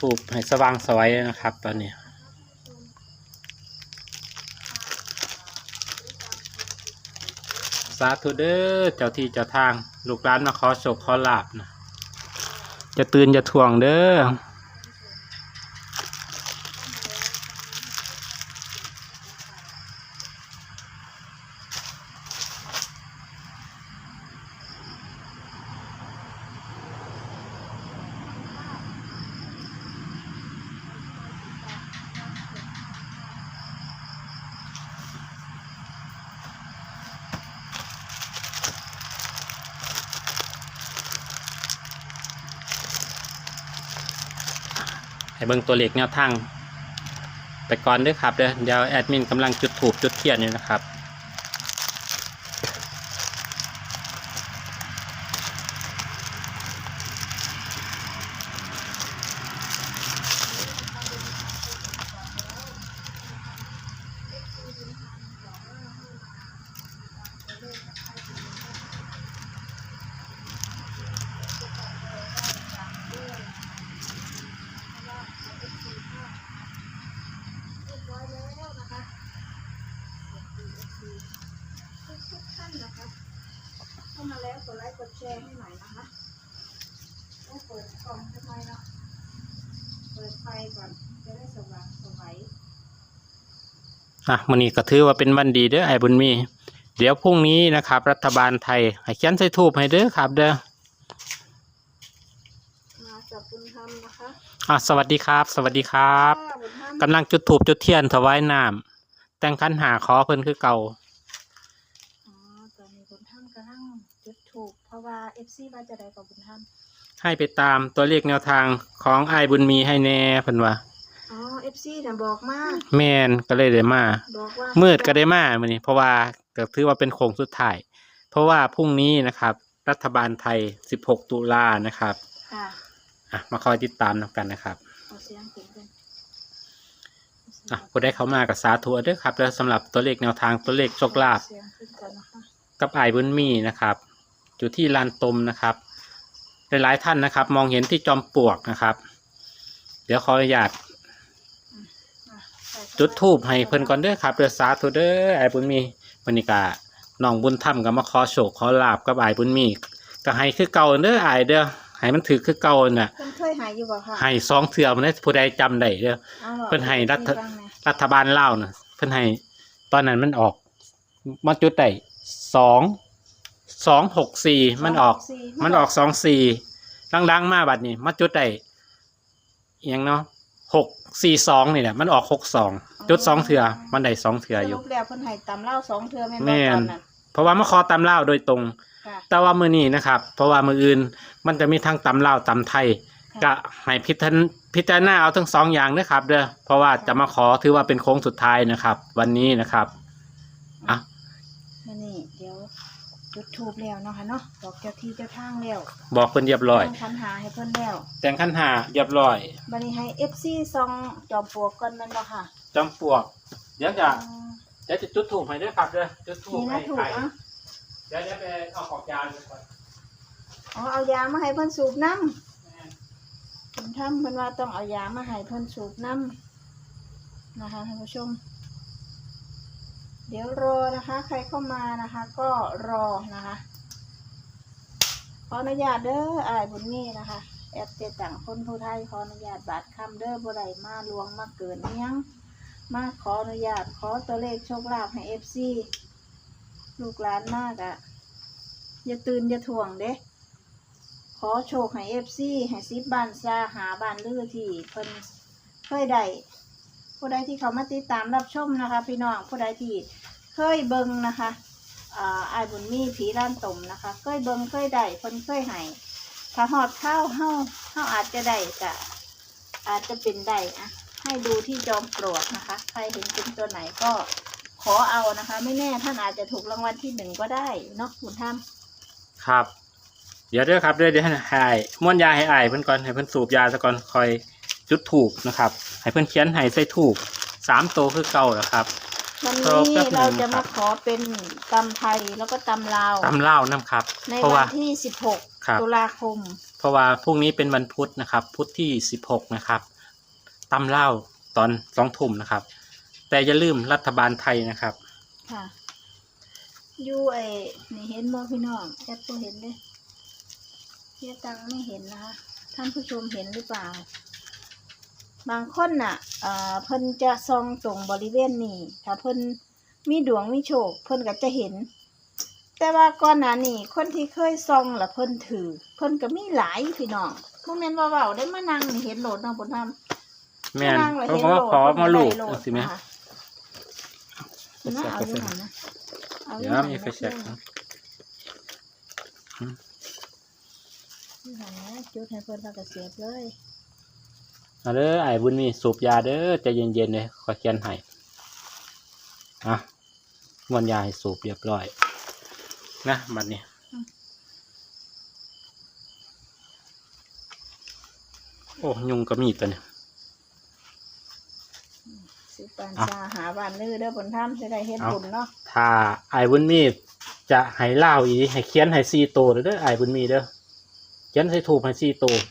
ถูกให้สว่างสวยนะครับ ตอนนี้สาธุเด้อเจ้าที่เจ้าทาง ลูกหลานมาขอโชคขอลาบนะจะตื่นจะทวงเด้อ ให้เบิ่งตัวเลขแนวทาง ไปก่อนด้วยครับเดี๋ยวเดี๋ยวแอดมินกำลังจุดถูกจุดเทียนอยู่นะครับ ทุกๆท่านนะคะ เข้ามาแล้วกดไลค์กด แชร์ให้หน่อยนะคะต้องเปิดกล่องทำไมเนาะเปิดไฟก่อนจะได้สว่างสวัยอะมันนี้ก็ถือว่าเป็นวันดีเด้อไอ้บุญมี เดี๋ยวพรุ่งนี้นะครับ รัฐบาลไทยให้เขียนใส่ทูบให้เด้อครับ เด้อมาจากบุญธรรมนะคะอะสวัสดีครับ สวัสดีครับค่ะบุญธรรมกำลังจุดถูบจุดเทียนถวายน้ำแต่งคันหาขอเพิ่นคือเก่า อ๋อตอนนี้บุญธรรมกำลังจุดถูก เพราะ ว่าเอฟซีว่าจะได้กับบุญธรรมให้ไปตามตัวเลขแนวทางของไอ้บุญมีให้แน่เพิ่นว่าอ๋อเอฟซีเนี่ยบอกมาแม่นก็เลยได้มา บอกว่ามืดก็ได้มามื้อนี้เพราะว่าก็ถือว่าเป็นโค้งสุดท้าย เพราะว่าพรุ่งนี้นะครับ รัฐบาลไทย 16 ตุลานะครับค่ะอะมาคอยติดตามนำกันนะครับ เอาเสียงเสียงกันอะผู้ได้เข้ามากับสาธุเด้อครับ แล้วสำหรับตัวเลขแนวทางตัวเลขโชคลาภเสียงขึ้นกันนะคะ กับไอ้ายบุญมีนะครับ อยู่ที่ลานตมนะครับหลายๆท่านนะครับ มองเห็นที่จอมปลวกนะครับ เดี๋ยวขออนุญาตอะใส่เข้าไปจุดทูบให้เพิ่นก่อนเด้อครับเด้อสาธุเด้อไอ้ายบุญมีวันนี้ก็น้องบุญธรรมก็มาขอโชคขอลาบกับไอ้ายบุญมีก็ให้คือเก่าเด้อไอ้ายเด้อให้มันถือคือเก่าน่ะเพิ่นเคยหายอยู่บ่ค่ะให้สองเทื่อมันได้ผู้ใดจำได้เด้ออาหรอเพิ่นให้รัฐมีบ้างไหมรัฐบาลลาวน่ะเพิ่นให้ตอนนั้นมันออกมาจุดได้สอง สองหกสี่มันออกสี่มันออกสองสี่ดังๆมาบัดนี้มาจุดได้อิหยังเนาะหกสี่สองนี่แหละมันออกหกสองจุดสองเถื่อมันได้สองเถื่อสอยู่ รุปแล้วเพิ่นให้ตำเหล้าสองเทื่อแม่นแม่บ่น ตอนนั้นเพราะว่ามาขอตำเล่าวโดยตรง ค่ะแต่ว่ามือนี้นะครับ เพราะว่ามืออื่นมันจะมีทั้งตำเล่าวตำไทย ก็ให้พิจารณพิจารณาเอาทั้งสองอย่างนะครับเด้อเพราะว่าจะมาขอถือว่าเป็นโค้งสุดท้ายนะครับ วันนี้นะครับ อะ มื้อนี้เดี๋ยว จุดทูบแล้วเนาะค่ะเนาะบอกเจ้าที่เจ้าทางแล้วบอกเพิ่นเรียบร้อย ตั้งคันหาให้เพิ่นแล้วแต่งขั้นหาเรียบร้อยบัดนี้ให้ FC ซองจอมปลวกก่อนแม่นบ่ค่ะจำปลวก เดี๋ยวจะเดี๋ยวจะจุดถูกให้ด้วยครับเด้อจุดถูกนี่ให้นะถูกใครอะเดี๋ยวเดี๋ยวไปเอาของยาเลยก่อนอ๋อเอายามาให้เพิ่นสูบน้ำคุณทำเพิ่นว่าต้องเอายามาให้เพิ่นสูบน้ำนะคะท่านผู้ชม เดี๋ยวรอนะคะ ใครเข้ามานะคะ ก็รอนะคะขออนุญาตเด้ออายบุญนี่นะคะแอดเจตังคนผู้ไทยขออนุญาตบาดคำเด้อบ่ได้มาลวงมาเกินอิหยังมาขออนุญาตขอตัวเลขโชคลาภให้เอฟซีลูกหลานมากอะ่ะ อย่าตื่นอย่าถ่วงเด้ขอโชคให้เอฟซีให้ซิบบ้านซาหาบ้านลือที่เพิ่นเคยได้ ผู้ใดที่เขามาติดตามรับชมนะคะ พี่น้องผู้ใดที่เคยเบิงนะคะอ่าอายบุญมีผีร้านตมนะคะ เคยเบิงเคยได้เพิ่นเคยให้ถ้าหอดข้าวเฮาเฮาอาจจะได้กะอาจจะเป็นได้อะให้ดูที่จอมปลวกนะคะ ใครเห็นเป็นตัวไหนก็ขอเอานะคะ ไม่แน่ท่านอาจจะถูกรางวัลที่หนึ่งก็ได้เนาะคุณท่านครับ เดี๋ยวเด้อครับเดี๋ยวเดี๋ยวให้อายม้วนยาให้อายเพิ่นก่อนให้เพิ่นสูบยาซะก่อนคอยจุดถูกนะครับ ให้เพิ่นเขียนให้ใส่ถูกสามตัวคือเก่าแล้วครับ วันครบนี้แป๊บหนึ่งเราจะครัมาบขอเป็นตำไทยแล้วก็ตำลาว ตำเล่านํครับ ในเพราะวัว่า นที่ ครับ 16 ตุลาคม เพราะว่าพรุ่งนี้เป็นวันพุธนะครับ พุธที่สิบหกนะครับตำเล่าตอนสองทุ่มนะครับ แต่อย่าลืมรัฐบาลไทยนะครับ ค่ะอยู่ไอ้นี่เห็นบ่พี่น้องแอปบ่เห็นเด้เฮียตังไม่เห็นนะคะ ท่านผู้ชมเห็นหรือเปล่า บางคนน่ะเอ่อเพิ่นจะซองตรงบริเวณนี้ถ้าเพิ่นมีดวงมีโชค เพิ่นก็จะเห็น แต่ว่าก่อนหน้านี้คนที่เคยซองแล้วเพิ่นถือ เพิ่นก็มีหลายพี่น้องบ่แม่นว่าเว้าได้มานั่งเห็นโหลดเนาะบ่ทำแม่นนั่งแล้วเพราะเห็นว่าโหลดขอมาลูกเพิ่นก็ได้โหลดสิไหมนะคะน่าเอาอยู่หั่นนะอาอเดี๋ยวหั่นมีนะไฟแช็กเพื่อนนะนี่ค่ะจุดให้เพิ่นแล้วก็เสียบเลย เอาเด้อไอ้บุญมีสูบยาเด้อใจเย็นๆเลยขอเขียนให้อะมวนยาให้สูบเรียบร้อย นะบัดนี้โอ้ยุงก็มีตัวเนี่ยสิปานอะชาหาบ้านลือเด้อบนถ้ำจะได้เฮ็ดเอาบุญเนาะถ้าไอ้บุญมีจะให้เล่าอีให้เขียนให้ซีโตวเด้อเด้อไอ้บุญมีเด้อเขียนให้ถูกให้ซีโตว ข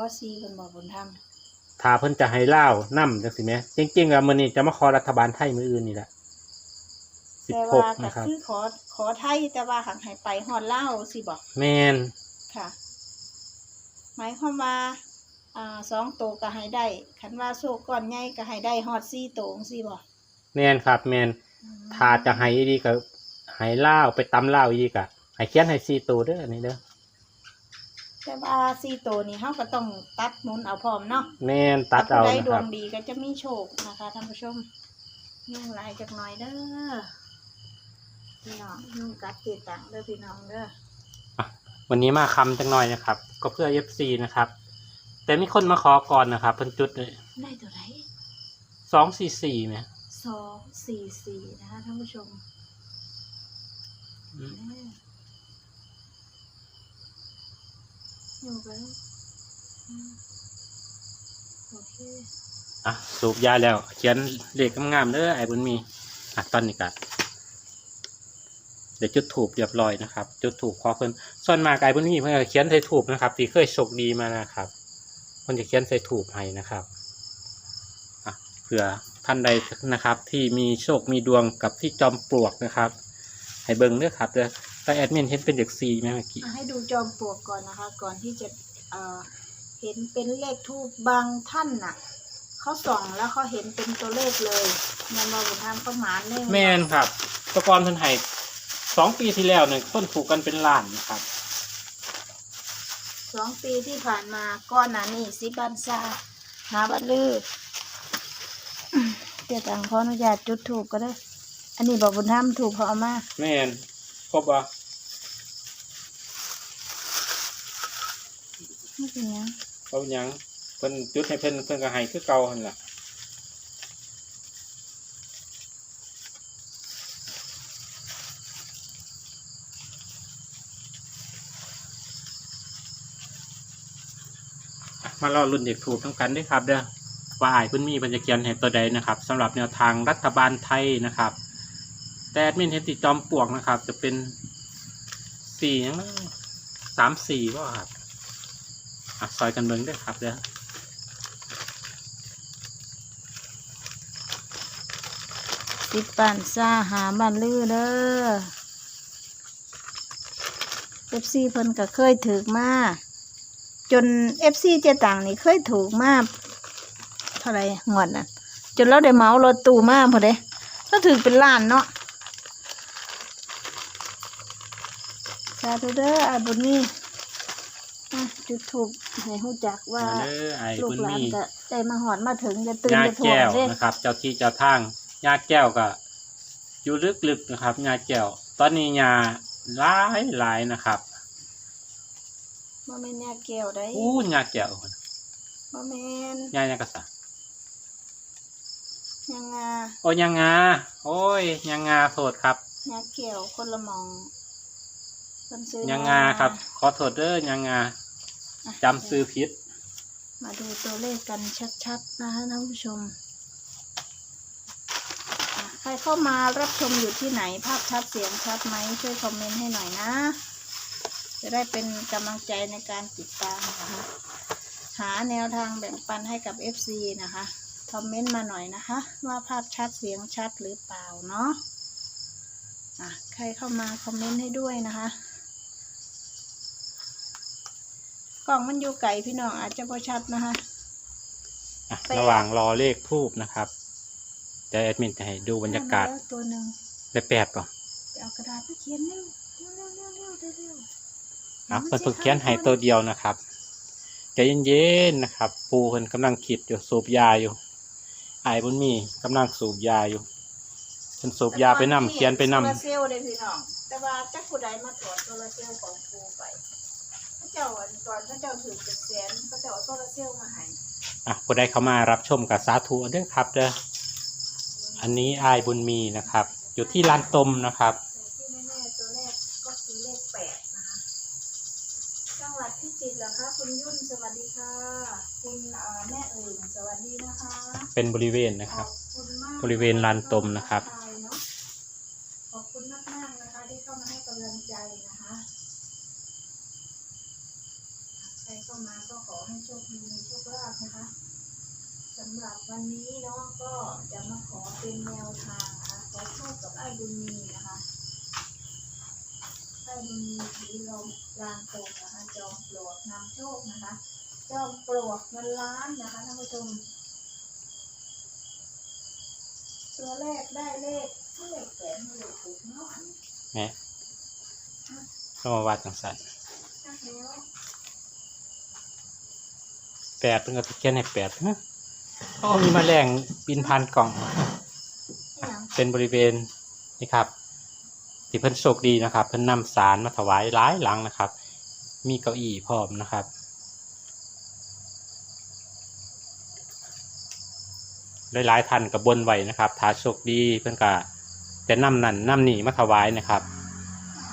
อซีเพิ่นบอกบนถ้ถ้าเพิ่นจะให้เล่านํจังสิแหมจริงๆแล้วมื้อนี้จะมาขอรัฐบาลไทยมื้ออื่นนี่แหละำสิบแต่หกว่าก็นะครับ คือขอขอไทยแต่ว่าหักให้ไปฮอดเล่าวสิบอกแมนค่ะ หมายความว่าอ่าสองโตวก็ให้ได้คันว่าโชคก้อนใหญ่ก็ให้ได้ฮอดสี่โตวจังซี่บ่แมนครับแมนถ้าจะให้อีดีก็ให้เล่าไปตำเล่าอีดีก็ให้เขียนให้ซีโตวเด้ออันนี้เด้อ แต่ว่าสี่โตวนี่เฮาก็ต้องตัดหมุนเอาพร้อมเนาะแมนตัดเอาถ้ผู้ใดนะดควรับงดีก็จะมีโชคนะคะท่านผู้ชมยุ่งหลายจักหน่อยเด้อพี่น้องยุ่งกัดเกตังเด้อพี่น้องเด้อวันนี้มาคำจังหน่อยนะครับ ก็เพื่อ FC นะครับ แต่มีคนมาขอก่อนนะครับเพิ่นจุดเลยได้ตัวไหนสองสี่สี่ไหมสองสี่สี่นะคะท่านผู้ชมอืมแม่อ ยู่แล้วอืมโอเคอะสูบยาแล้ว เขียนเลขงามๆเด้อไอ้บุญมีอะตอนนี้ก็เดี๋ยวจุดถูกเรียบร้อยนะครับ จุดถูกขอเพิ่นส่วนมากไอ้บุญมีเพิ่นเขียนใส่ถูกนะครับที่เคยโชคดีมานะครับเพิ่นจะเขียนใส่ถูกให้นะครับอะเผื่อท่านใดนะครับ ที่มีโชคมีดวงกับที่จอมปลวกนะครับ ให้เบิ่งเด้อครับเด้อ แต่แอดมินเห็นเป็นเด็กซีไหมเมื่อกี้ อะให้ดูจอมปลวกก่อนนะคะ ก่อนที่จะเอ่อเห็นเป็นเลขทูบบางท่านน่ะเขาส่องแล้วเขาเห็นเป็นตัวเลขเลยแมนมาบุญธรรมเขาหมานเลขแม่นครับแตะกอนเพิ่นให้สองปีที่แล้วเนี่ยต้นถูกกันเป็นล้านนะครับ สองปีที่ผ่านมาก้อนหนานี่สิบันซาหาบัตลืออืมเดี๋ยวตังขออนุญาตจุดถูกก็ได้ อันนี้บอกบุญธรรมถูกเขาเอามา แม่นค รบว่าไม่เป็นหยังเขาหยังเพิ่นจุดให้เพิ่นเพิ่นก็ให้คือเก่าหั่นล่ะอะมารอรุ่นเด็กถูกทั้งกันด้วยครับเด้อว่าอ้ายเพิ่นมีบรรยาเกียนให้ตัวใดนะครับสำหรับแนวทางรัฐบาลไทยนะครับ แต่แอดมินเห็นติดจอมปลวกนะครับ จะเป็นสี่ยังสามสี่ว่าครับอะซอยกันเบิ่งได้ครับเด้อสิบปันซาหาบันลือเด้อเอฟซีเพิ่นก็เคยถือมาจนเอฟซีเจตังนี่เคยถูกมาเท่าไหรงวดน่ะ จนเราได้เมารถตู้มาพอเด้ก็ถือเป็นล้านเนาะ สาธุเด้ออาบุญนี่อะจุดถูกให้หูจักว่ามาเด้อไอ้ลูกบุญหลานมีจะได้มาหอดมาถึงจะตื่นยาจะถ่วแก้งวเด้นะครับ เจ้าที่เจ้าทางยาแก้วก็อยู่ลึกๆนะครับยาแก้ว ตอนนี้ยาหลายหลายนะครับบ่แม่นยาแก้วได้อู้ยาแก้วบ่แม่นยายังกระสายังงาโอ้ยยังงาโอ้ยยังงาโทษครับยาแก้วคนละหมอง เพิ่นซื้อยังงาครับ ขอโทษเด้อยังงาอะจำซื้อผิดมาดูตัวเลขกันชัดๆนะคะท่านผู้ชมอะใครเข้ามารับชมอยู่ที่ไหนภาพชัดเสียงชัดไหมช่วยคอมเมนต์ให้หน่อยนะ จะได้เป็นกำลังใจในการติดตามนะคะหาแนวทางแบ่งปันให้กับ FC นะคะ คอมเมนต์มาหน่อยนะคะ ว่าภาพชัดเสียงชัดหรือเปล่าเนาะอะใครเข้ามาคอมเมนต์ให้ด้วยนะคะ กล่องมันอยู่ไกลพี่น้องอาจจะพอชัดนะคะอะแปดระหว่างรอเลขทูบนะครับเดี๋ยวแอดมินจะให้ดูบรรยากาศได้มแล้วตัวหนึ่งได้แปดป่ะไปเอากระดาษไปเขียนเร็วเร็วเร็วเร็วเร็วเร็วเร็วอะเพิ่นเพิ่งเขียนให้ตัวเดียวนะครับใจเย็นๆนะครับ ปูเพิ่นกำลังคิดอยู่สูบยาอยู่ไอ้ายบุญมีกำลังสูบยาอยู่เพิ่นสูบยาไปนำเขียนไปนำโซลาเซลล์เด้พี่น้องแต่ว่าจักผู้ใดมาตรวจโซลาเซลล์ของครูไปพระ เจ้าอันก่อนพระเจ้าถือเป็นแสนพระเจ้าเอาโซลาเซลล์มาให้อะผู้ใดเข้ามารับชมกับสาธุเด้อครับเด้ออันนี้อายบุญมีนะครับ อยู่ที่ลานตมนะครับ แต่ที่แน่ๆตัวแรกก็คือเลขแปดนะคะจังหวัดพิจิตรเหรอคะคุณยุ่นสวัสดีค่ะ คุณเอ่อแม่เอ่ยสวัสดีนะคะเป็นบริเวณนะครับ ขอบคุณมากบริเวณลานตมนะครับ ขอบคุณมากๆนะคะที่เข้ามาให้กำลังใจนะคะ ใครเข้ามาก็ขอให้โชคดีมีโชคลาภนะคะสำหรับวันนี้เนาะก็จะมาขอเป็นแนวทางนะคะขอโชคกับไอ้บุญมีนะคะไอ้บุญมีผีลมลานโตกนะคะจอมปลวกนำโชคนะคะจอมปลวกเงินล้านนะคะท่านผู้ชมตัวแรกได้เลขเลขแสนเลขถูกเนาะแหมเข้ามาวัดจังสันนักแล้ว แปดเพิ่งก็เขียนให้แปดนะก็มีแมลงบินผ่านกล่อง เป็นบริเวณนี่ครับที่เพิ่นโชคดีนะครับ เพิ่นนำสารมาถวายหลายหลังนะครับ มีเก้าอี้พร้อมนะครับหลายๆท่านกับบนไหวนะครับถ้าโชคดีเพิ่อนก็จะนำนั่นนำนี่มาถวายนะครับ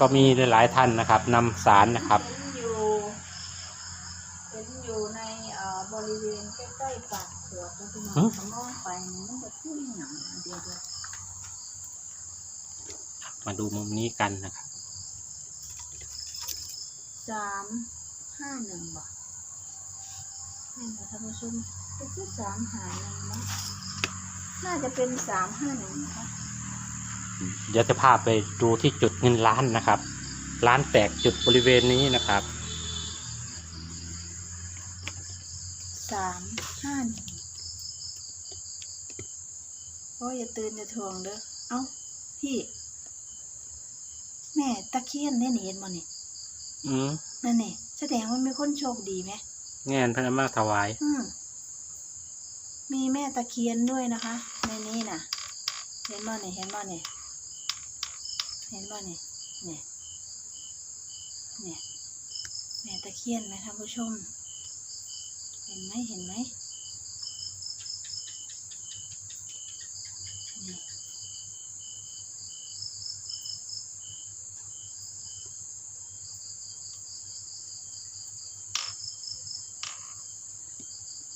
ก็มีหลายๆท่านนะครับนำสารนะครับ เห็นอยู่เห็นอยู่ในเอ่อบริเวณใกล้ๆ ปากขวดแล้วพี่น้องหึเขามองไปนี่มันจะขึ้นอย่างเดียวเลยมาดูมุมนี้กันนะครับสามห้าหนึ่งบ่นี่นะท่านผู้ชมก็คือสามหาหนึ่งมั้งน่าจะเป็นสามห้าหนึ่งนะคะเดี๋ยวจะพาไปดูที่จุดเงินล้านนะครับ ร้านแตกจุดบริเวณนี้นะครับ สามห้าหนึ่งโอ้ยอย่าตื่นอย่าทวงเด้อเอ้าพี่ แม่ตะเคียนได้หนีเห็นบ่นี่อืมนั่นนี่แสดงว่ามีคนโชคดีไหมแง่นพระนมาถวาย อืมมีแม่ตะเคียนด้วยนะคะ ในนี้น่ะ เห็นบ่เนี่ยเห็นบ่เนี่ยเห็นบ่เนี่ยเนี่ยเนี่ยแม่ตะเคียนไหมท่านผู้ชม เห็นไหมเห็นไหมนี่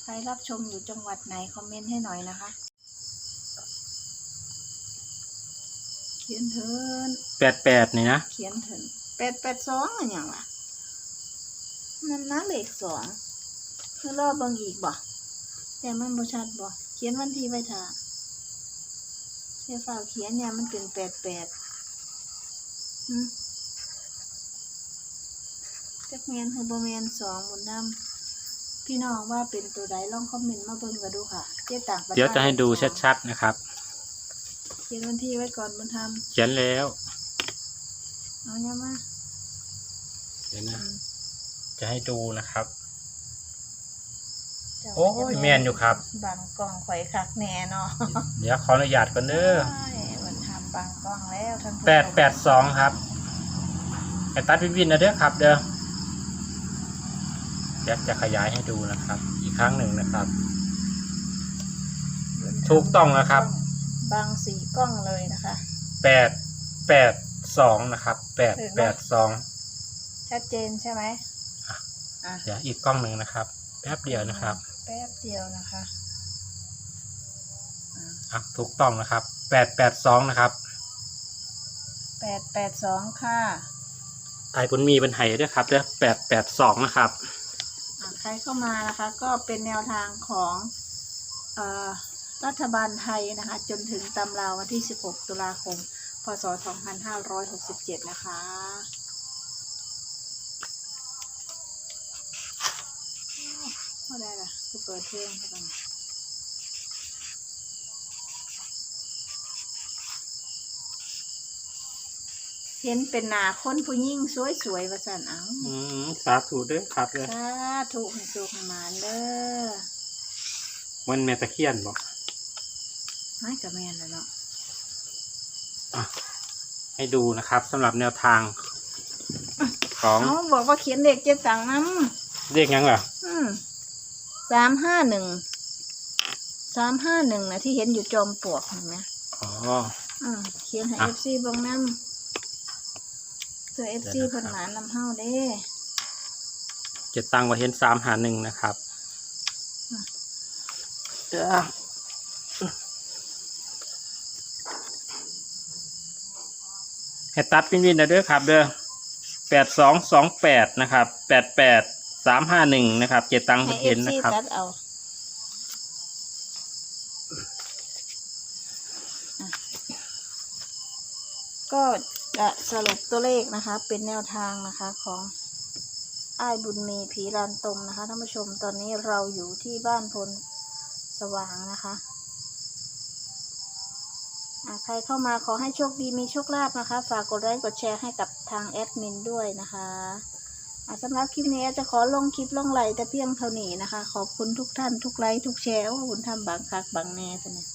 ใครรับชมอยู่จังหวัดไหน คอมเมนต์ให้หน่อยนะคะ เขียนเถินแปดแปดนี่นะ เขียนเถินแปดแปดสองอะไรอย่างล่ะนั่นนะเลขสอง คือรอบเบิ่งอีกบ่แต่มันบ่ชัดบ่เขียนวันที่ไว้ท่าเสียฝ่ากเขียนเนี่ยมันเป็นแปดแปดหืมจักแมนคือบ่แมนสองบนน้ำพี่น้องว่าเป็นตัวใดลองคอมเมนต์มาเบิ่งกันดูค่ะเจ๊ต่างประทศเดี๋ยวจะให้ดูชัดๆนะครับ เขียนวันที่ไว้ก่อนบนทเขียนแล้วำเอาเนี่ยมาเดี๋ยวอืนะมจะให้ดูนะครับ เจ้าโอ้ยแม่นอยู่ครับ บางกล่องข่อยคักแน่เนาะเดี๋ยวขออนุญาตก่อนเด้อใช่มันทำบางกล้องแล้วท่านผู้ชมแปดแปดสองครับไอ้ตัดวินวินนะเด้อครับ เด้อเดี๋ยวจะขยายให้ดูนะครับ อีกครั้งหนึ่งนะครับ ถูกต้องแล้วครับ บางสีกล้องเลยนะคะ แปดแปดสองนะครับแปดแปดสองชัดเจนใช่ไหมอะ อะ เดี๋ยวอีกกล้องหนึ่งนะครับ แป๊บเดียวนะครับแป๊บเดียวนะคะอะอะถูกต้องนะครับแปดแปดสองนะครับแปดแปดสองค่ะไอ้บุญมีเป็นไห้ด้วยครับเด้อแปดแปดสองนะครับ อะใครเข้ามานะคะ ก็เป็นแนวทางของเออรัฐบาลไทยนะคะ จนถึงตำราวันที่ 16 ตุลาคม พศ 2567 นะคะ ว่าได้ล่ะคือเปิดเพลงเข้าไปเห็นเป็นหนาคนผู้ยิ่งสวยๆว่าสันเอาอืมสาธุเด้อครับเด้อสาธุให้สุขให้หมานเด้อมันแม่ตะเคียนบอกไม่กับแม่นแล้วเนาะอะให้ดูนะครับสำหรับแนวทาง ของเขาบอกว่าเขียนเด็กเจ็ดตังน้เรียกยังเหรอำอืม สามห้าหนึ่งสามห้าหนึ่งนะที่เห็นอยู่จอมปลวกเห็นไหมอ๋ออืมเขียนให้อะเอฟซีบางน้ำเจอเอฟซีเดี๋ยวเพิ่นะครับนหมานลำเฮาเด้เจ็ดตังค์ว่าเห็นสามหาหนึ่งนะครับอะเดี๋ยวให้ตัดวินวินนะเด้อครับ เด้อแปดสองสองแปดนะครับแปดแปด สามห้าหนึ่งนะครับ เจ็ดตังค์ให้เอเห็ฟนนะซีครับ ตัดเอาอะก็จะสรุปตัวเลขนะคะ เป็นแนวทางนะคะของอ้ายบุญมีผีลานตมนะคะท่านผู้ชมตอนนี้เราอยู่ที่บ้านพลสว่างนะคะอะใครเข้ามาขอให้โชคดีมีโชคลาภนะคะ ฝากกดไลค์กดแชร์ให้กับทางแอดมินด้วยนะคะ สำหรับคลิปนี้จะขอลงคลิปลงไลค์แต่เพียงเท่านี้นะคะ ขอบคุณทุกท่านทุกไลค์ทุกแชร์โอ้คุณทำบางคักบางแน่ไปเนี่ย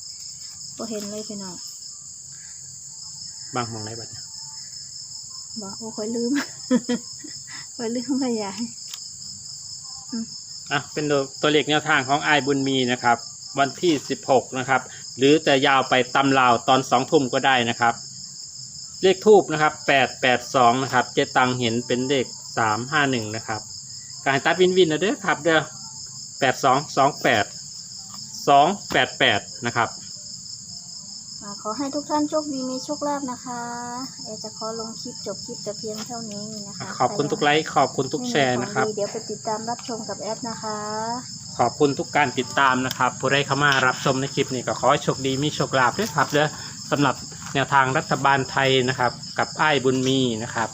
ก็เห็นเลยพี่น้องบางมองไหนบัดเนี่ยบอกโอ้คอยลืมคอยลืมขยายอะเป็นตัวเลขแนวทางของไอายบุญมีนะครับ วันที่สิบหกนะครับ หรือจะยาวไปตำลาวตอนสองทุ่มก็ได้นะครับ เลขทูบนะครับแปดแปดสองนะครับ เจตังเห็นเป็นเลข สามห้าหนึ่งนะครับ การตัดวินวินนะเด้อครับเด้อแปดสองสองแปดสองแปดแปดนะครับ อ่าขอให้ทุกท่านโชคดีมีโชคลาภนะคะเอจะขอลงคลิปจบคลิปแต่เพียงเท่านี้นะคะขอบคุณทุกไลค์ขอบคุณทุกแชร์นะครับไม่มีของดีเดี๋ยวไปติดตามรับชมกับแอดนะคะ ขอบคุณทุกการติดตามนะครับผู้ใดเข้ามารับชมในคลิปนี้ก็ขอให้โชคดีมีโชคลาภด้วยครับเด้อสำหรับแนวทางรัฐบาลไทยนะครับ กับไอ้ายบุญมีนะครับ